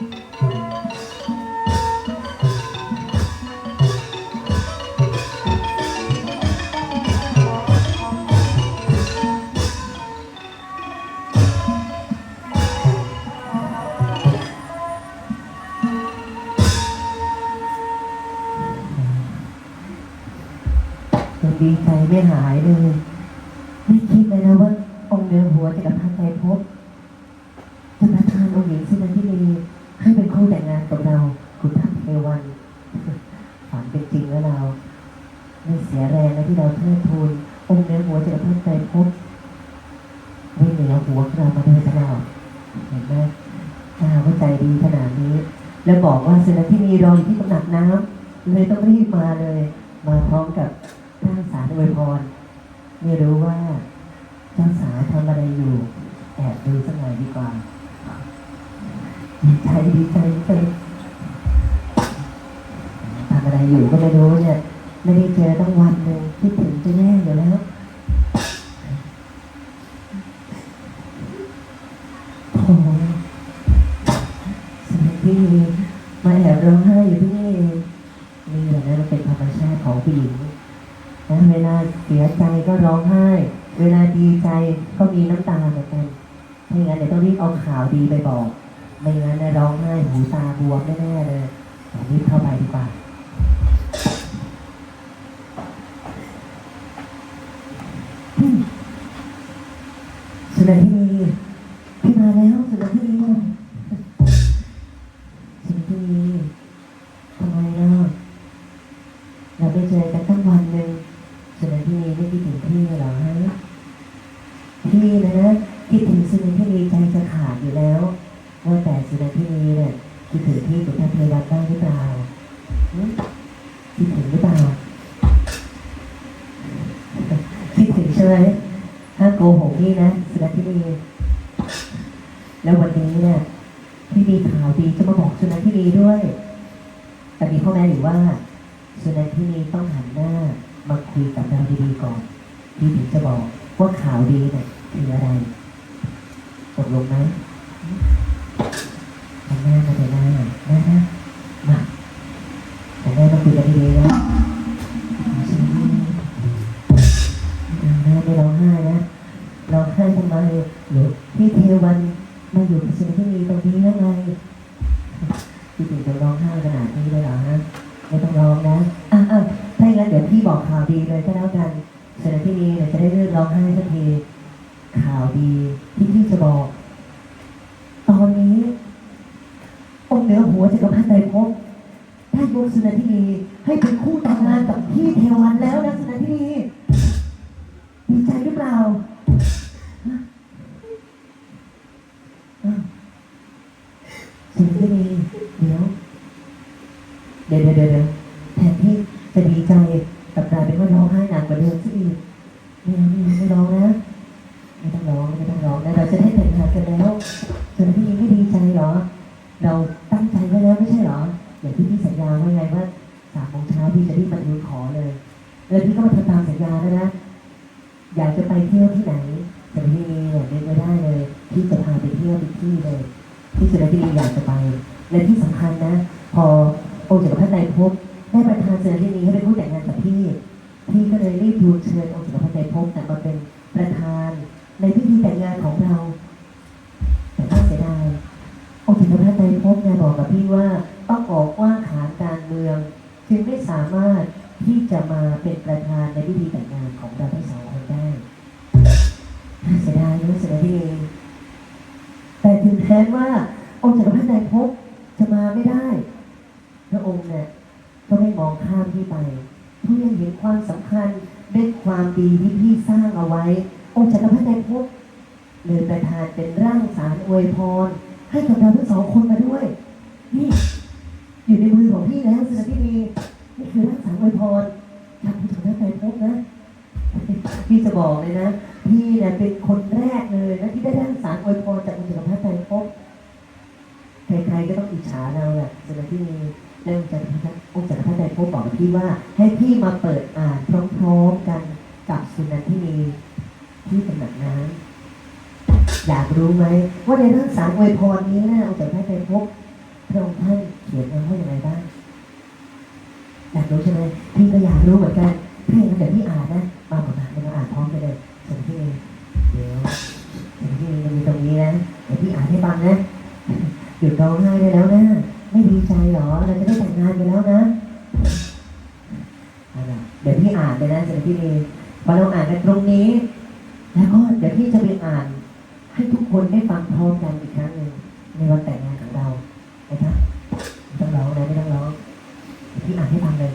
ยังดีใจไม่หายเลย ไม่คิดเลยนะว่าองค์เหนือหัวจะกับพระไตรภพจะประทานองค์หญิงสินันทินีให้เป็นคู่แต่งงานกับเราคุณท่านเทวัน ฝันเป็นจริงแล้วเรา ไม่เสียแรงนะที่เราเทิดทูนองค์เหนือหัวจะกับพระไตรภพไม่เหนือหัวเรามาโดยตลอดเห็นไหมถ้าว่าใจดีขนาดนี้ แล้วบอกว่าเสนันทินีรออยู่ที่ตำหนักน้ำเลยต้องรีบมาเลย มาพร้อมกับร่างสารอวยพรไม่รู้ว่าเจ้าสาวทำอะไรอยู่ แอบดูสักหน่อยดีกว่าดีใจดีใจเป็ อะไรอยู่ก็ไม่รู้เนี่ย ไม่ได้เจอตั้งวันหนึ่งคิดถึงจะแย่อยู่แล้ว โอ้สมัยที่มาแอบร้องไห้อยู่ที่นี่เองนี่แหละนะมันเป็นธรรมชาติของผู้หญิงนะเวลาเสียใจก็ร้องไห้ เวลาดีใจก็มีน้ำตาเหมือนกันถ้าอย่างนั้นเดี๋ยวต้องรีบเอาข่าวดีไปบอก ไม่งั้นนะร้องไห้หูตาบวมแน่ๆเลยรีบเข้าไปดีกว่าอืมสุ นันทินีพี่มาแล้วสุนันทินีสุนันทินีทำไมเนาะเราไปเจอกันตั้งวันหนึ่งสุนันทีไม่คิดถึงพี่เหรอฮะพี่นะคิดถึงสุนันทีใจจะขาดอยู่แล้วว่าแต่สุนันทีเนี่ยคิดถึงพี่สุนันเทวันบ้างหรือเปล่าคิดถึงหรือเปล่าคิดถึงใช่ไหมถ้าโกหกพี่นะ สุนันทีแล้ววันนี้เนี่ยพี่มีข่าวดีจะมาบอกสุนันที่ดีด้วย แต่มีข้อแม้อยู่ว่าสุนันที่นี้ต้องหันหน้ามาคุยกับเราดีๆก่อนพี่ถึงจะบอกว่าข่าวดีเนี่ยคืออะไรตกลงไหมหันหน้ามาเลยนะนะนะมาหันหน้ามาคุยกันดีๆนะ ทำไมเดี๋ยวพี่เทวันมาอยู่กับสุนันที่นี้ตรงนี้แล้วไงพี่ถึงจะร้องไห้ขนาดนี้เลยเหรอฮะไม่ต้องร้องนะอะอะถ้าอย่างนั้นเดี๋ยวพี่บอกข่าวดีเลยก็แล้วกันเสร็จแล้วที่นี้เดี๋ยวจะได้เลื่อนร้องไห้สักทีข่าวดีที่พี่จะบอก ที่จะดีใจกลับกลายเป็นว่าร้องไห้หนักกว่าเดิมซะอีกไม่เอาไม่เอาไม่ร้องนะไม่ต้องร้องไม่ต้องร้องนะเราจะได้แต่งงานกันแล้วส่วนพี่ยังไม่ดีใจหรอ เราตั้งใจไว้แล้วไม่ใช่หรออย่างที่พี่สัญญาไว้ไงว่าสามโมงเช้าพี่จะรีบมาดูขอเลยแล้วพี่ก็มาทำตามสัญญาแล้วนะอยากจะไปเที่ยวที่ไหนแต่พี่เนี่ยเดินไม่ได้เลยพี่จะพาไปเที่ยวทุกที่เลยที่สุดแล้วพี่อยากจะไป และที่สำคัญนะ พอองค์จักรพรรดิไตรภพ ญองค์สมเด็จพรรดิไตรภพแต่มาเป็นประธาน ในพิธีแต่งงานของเรา แต่ก็เสียดายองค์สมเด็จพรรดิไตรภพเนี่ยบอกกับพี่ว่าต้องออกว่าขานการเมือง จึงไม่สามารถที่จะมาเป็นประธานในพิธีแต่งงานของเราทั้งสองคนได้น่าเสียดายนะเสียดายที่เอง แต่ถึงแม้ว่า องค์จักรพรรดิไตรภพจะมาไม่ได้ พระองค์เนี่ยก็ไม่มองข้ามพี่ไปเพราะยังเห็นความสำคัญด้วยความดีที่พี่สร้างเอาไว้ จักรพรรดิไตรภพเลยประทานเป็นร่างสารอวยพร ให้กับเราทั้งสองคนมาด้วย นี่ อยู่ในมือของพี่แล้วสิพี่มีนี่คือร่างสารอวยพรจากองค์จักรพรรดิไตรภพนะพี่จะบอกเลยนะ พี่เนี่ยเป็นคนแรกเลยนะที่ได้ร่างสารอวยพรจากองค์จักรพรรดิไตรภพใครๆก็ต้องอิจฉาเราแหละสำหรับที่มีเรื่องจากพระองค์จักรพรรดิไตรภพบอกกับพี่ว่า ให้พี่มาเปิดอ่านพร้อมๆกันกับสุนันที่มี ที่ตำหนักน้ำอยากรู้ไหมว่าในเรื่องสารอวยพรนี้นะองค์จักรพรรดิไตรภพพระองค์ท่านเขียนมาว่าอย่างไรบ้างอยากรู้ใช่ไหมพี่ก็อยากรู้เหมือนกันพี่งั้นเดี๋ยวพี่อ่านนะมาผมอ่านเราอ่านพร้อมกันเลยส่วนพี่เองเดี๋ยวส่วนพี่เองมันมีตรงนี้นะเดี๋ยวพี่อ่านให้ฟังนะหยุดร้องไห้ได้แล้วนะไม่ดีใจหรอเราจะได้แต่งงานกันแล้วนะเดี๋ยวพี่อ่านเลยนะส่วนพี่เองพอเราอ่านกันตรงนี้ แล้วก็เดี๋ยวพี่จะไปอ่าน ให้ทุกคนได้ฟังพร้อมกันอีกครั้งหนึ่งในวันแต่งงานของเรานะครับไม่ต้องร้องนะไม่ต้องร้องพี่อ่านให้ฟังเลย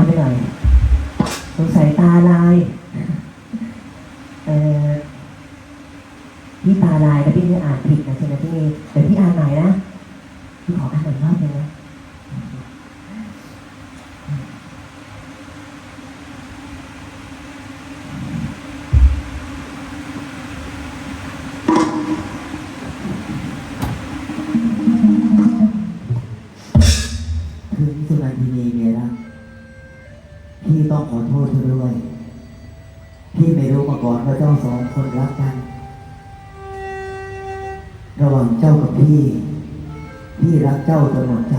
อนไปหน่อยสงสัยตาลาย พี่ต้องขอโทษเธอด้วย พี่ไม่รู้มาก่อนว่าเจ้าสองคนรักกัน ระหว่างเจ้ากับพี่ พี่รักเจ้าจนหมดใจ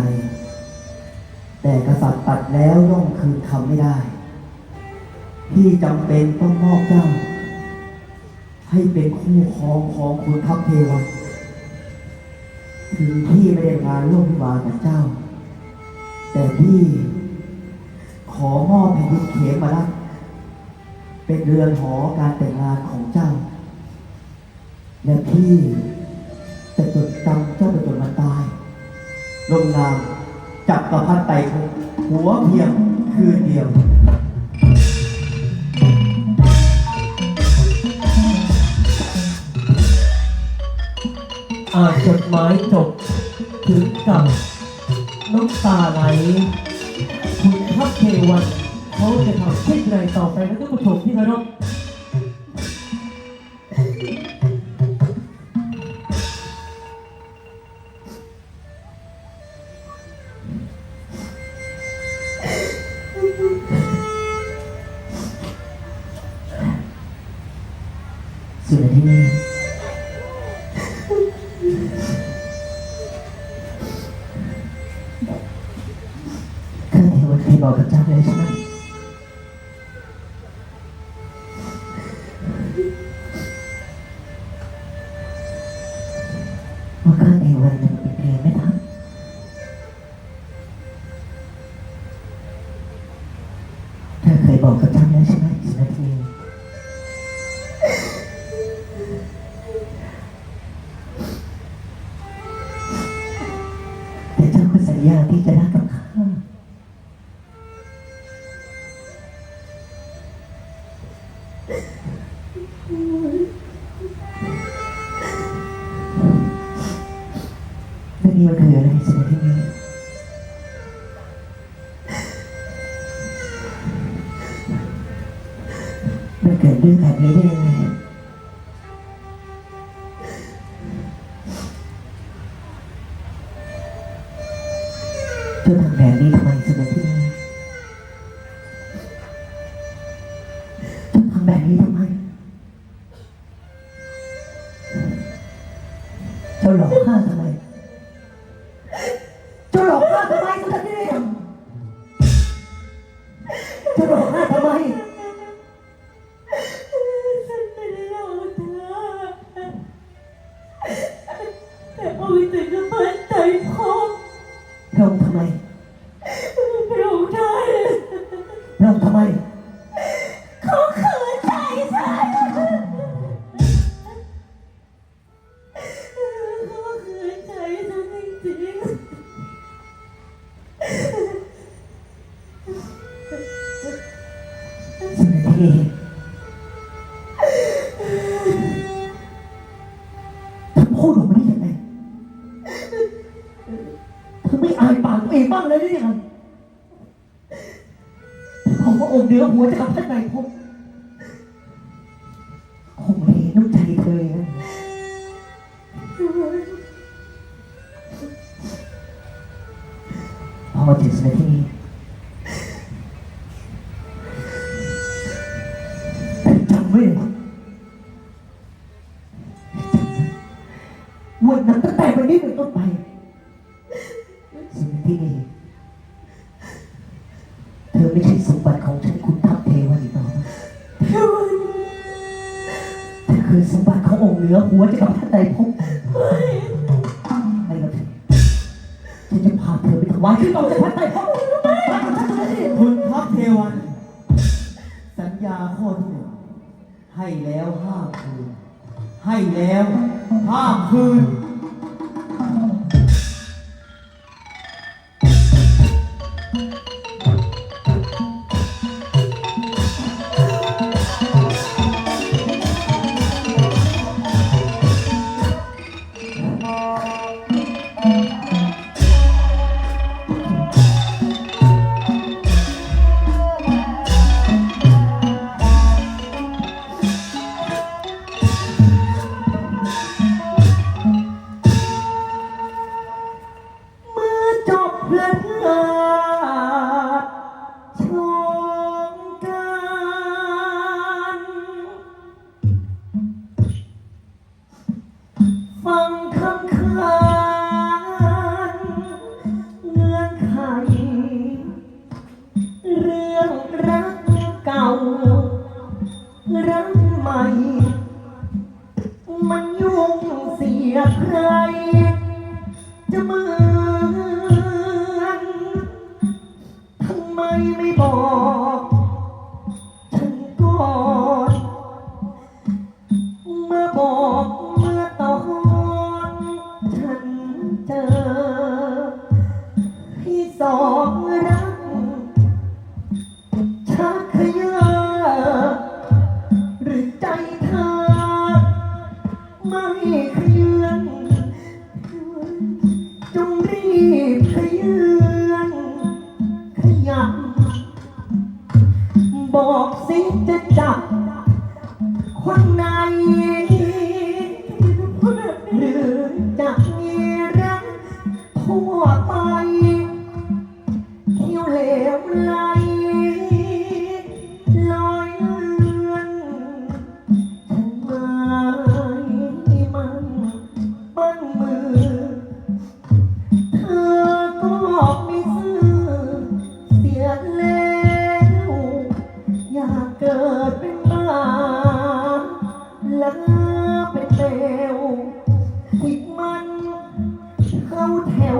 แต่กษัตริย์ตัดแล้วย่อมคืนคำไม่ได้ พี่จำเป็นต้องมอบเจ้า ให้เป็นคู่ครองของคุณทัพเทวันถึงพี่ไม่ได้งานร่วมวากับเจ้า แต่พี่ อมอบแผ่นดินเขมรักเป็นเรือนหอการแต่งงานของเจ้า และพี่จะจดจำเจ้าไปจนวันตายลงนามจับประพัดไตรภพหัวเพียงคืนเดียวอ่านจดหมายจบถึงกับน้ำตาไหล ทัพเทวันเขาจะทำเช่นไรต่อไปนะท่านผู้ชมที่เคารพ บอกกับเจ้าแเกิดเรื่องแบบนี้ได้ยังไง พูดออกมาได้ยังไงเธอไม่อายปากตัวเองบ้างเลยหรือยังผมว่าองค์เนื้อหัวจะกับท่านนายพบคงเลน้ำใจเธอนะ ตั้งแต่วันนี้เป็นต้นไปสิ่งที่นี่เธอไม่ใช่สมบัติของฉันคุณทัพเทวันต่อเทวันเธอคือสมบัติขององค์เหนือหัวจะกับท่านใดพบไม่รับฉันจะพาเธอไปถวายที่ต่อจะพัดใจพบคุณทัพเทวัน สัญญาข้อที่หนึ่งให้แล้วห้าคืนให้แล้วห้าคืน Oh.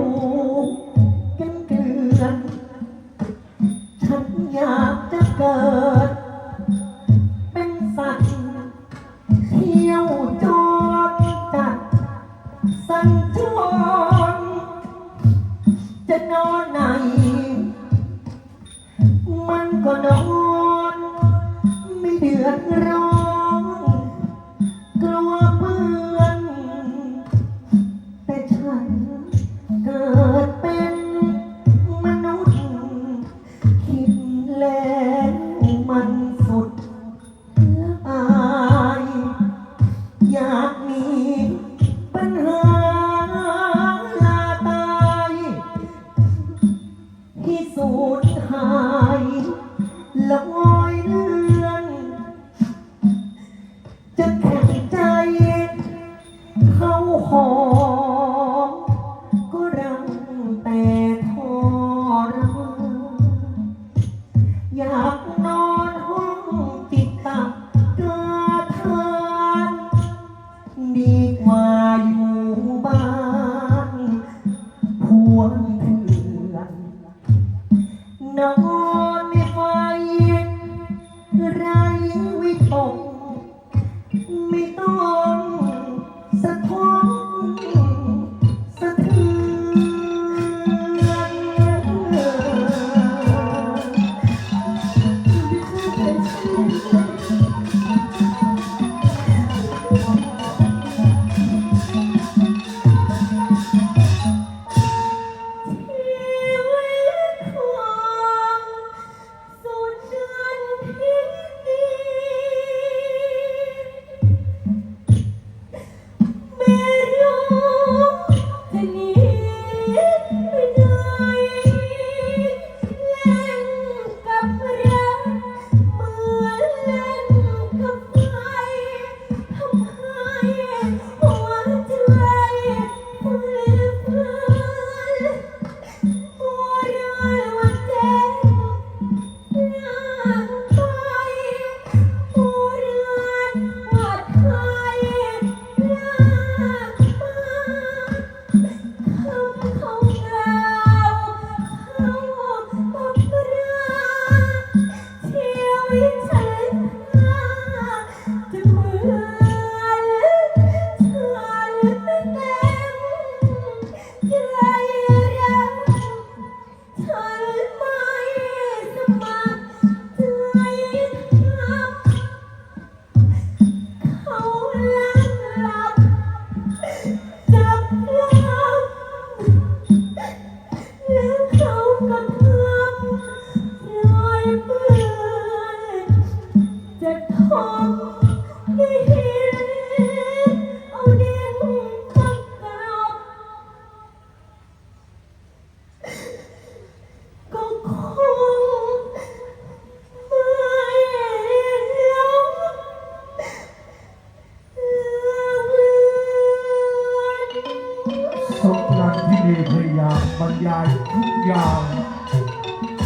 ยายทุกอย่าง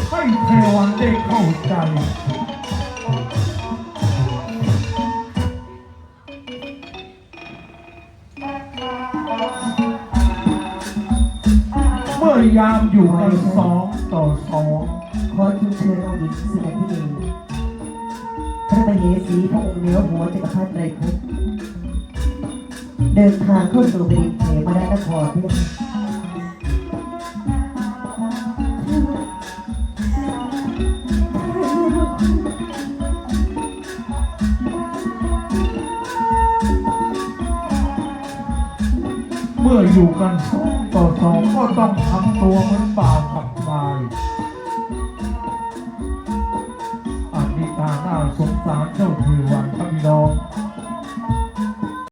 ให้เทวันได้เข้าใจ เมื่อยามอยู่กันสองต่อสองขอทูลเชิญองค์หญิงสุนันทินีพระมเหสีพระองค์เหนือหัวจักรพรรดิไตรภพเดินทางเข้าสู่บริเขมรนครที่เมื่ออยู่กันสองต่อสองก็ต้องทำตัวเหมือนบ่าวกับนายอันนี้ตาหน้าสงสารเจ้าเทวัน